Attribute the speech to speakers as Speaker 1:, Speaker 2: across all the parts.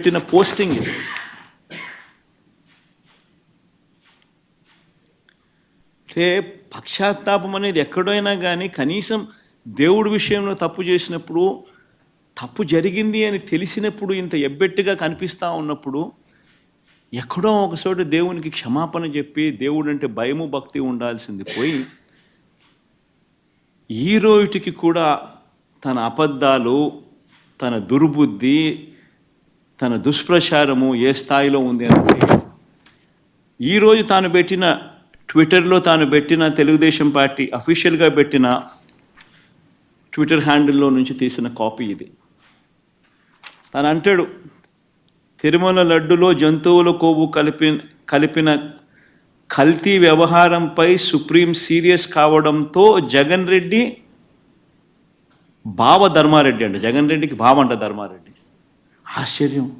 Speaker 1: పెట్టిన పోస్టింగ్ అంటే పక్షాత్తాపం అనేది ఎక్కడైనా కానీ కనీసం దేవుడి విషయంలో తప్పు చేసినప్పుడు తప్పు జరిగింది అని తెలిసినప్పుడు ఇంత ఎబ్బెట్టుగా కనిపిస్తూ ఉన్నప్పుడు ఎక్కడో ఒకచోట దేవునికి క్షమాపణ చెప్పి దేవుడు అంటే భయము భక్తి ఉండాల్సింది పోయి ఈ రోజుకి కూడా తన అబద్ధాలు తన దుర్బుద్ధి తన దుష్ప్రచారము ఏ స్థాయిలో ఉంది అంటే ఈరోజు తాను పెట్టిన ట్విట్టర్లో తాను పెట్టిన తెలుగుదేశం పార్టీ అఫీషియల్గా పెట్టిన ట్విట్టర్ హ్యాండిల్లో నుంచి తీసిన కాపీ ఇది. తను అంటాడు తిరుమల లడ్డులో జంతువుల కొవ్వు కలిపి కలిపిన కల్తీ వ్యవహారంపై సుప్రీం సీరియస్ కావడంతో జగన్ రెడ్డి బావ ధర్మారెడ్డి అంట. జగన్ రెడ్డికి బావ అంట ధర్మారెడ్డి. ఆశ్చర్యం.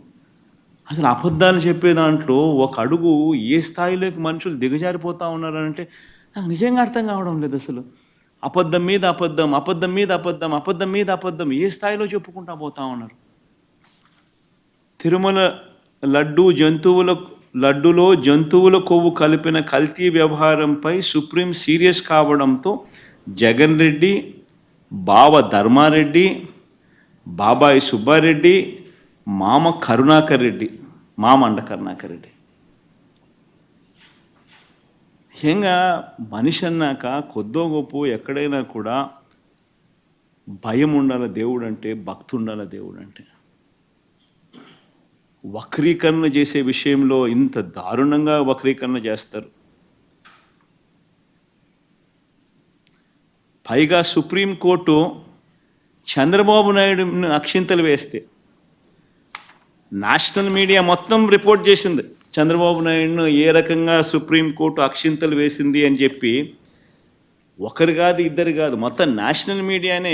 Speaker 1: అసలు అబద్ధాలు చెప్పే దాంట్లో ఒక అడుగు ఏ స్థాయిలోకి మనుషులు దిగజారిపోతూ ఉన్నారంటే నాకు నిజంగా అర్థం కావడం లేదు అసలు. అబద్ధం మీద అబద్ధం అబద్ధం మీద అబద్ధం అబద్ధం మీద అబద్ధం ఏ స్థాయిలో చెప్పుకుంటా పోతా ఉన్నారు? తిరుమల లడ్డు జంతువుల లడ్డులో జంతువుల కొవ్వు కలిపిన కల్తీ వ్యవహారంపై సుప్రీం సీరియస్ కావడంతో జగన్ రెడ్డి బావ ధర్మారెడ్డి బాబాయ్ సుబ్బారెడ్డి మామ కరుణాకర్ రెడ్డి మామ అండ కరుణాకర్ రెడ్డి. ముఖ్యంగా మనిషి అన్నాక కొద్దో గొప్ప ఎక్కడైనా కూడా భయం ఉండాల దేవుడు అంటే భక్తి ఉండాల దేవుడు అంటే వక్రీకరణ చేసే విషయంలో ఇంత దారుణంగా వక్రీకరణ చేస్తారు. పైగా సుప్రీంకోర్టు చంద్రబాబు నాయుడు అక్షింతలు వేస్తే నేషనల్ మీడియా మొత్తం రిపోర్ట్ చేసింది. చంద్రబాబు నాయుడును ఏ రకంగా సుప్రీంకోర్టు అక్షింతలు వేసింది అని చెప్పి ఒకరు కాదు ఇద్దరు కాదు మొత్తం నేషనల్ మీడియానే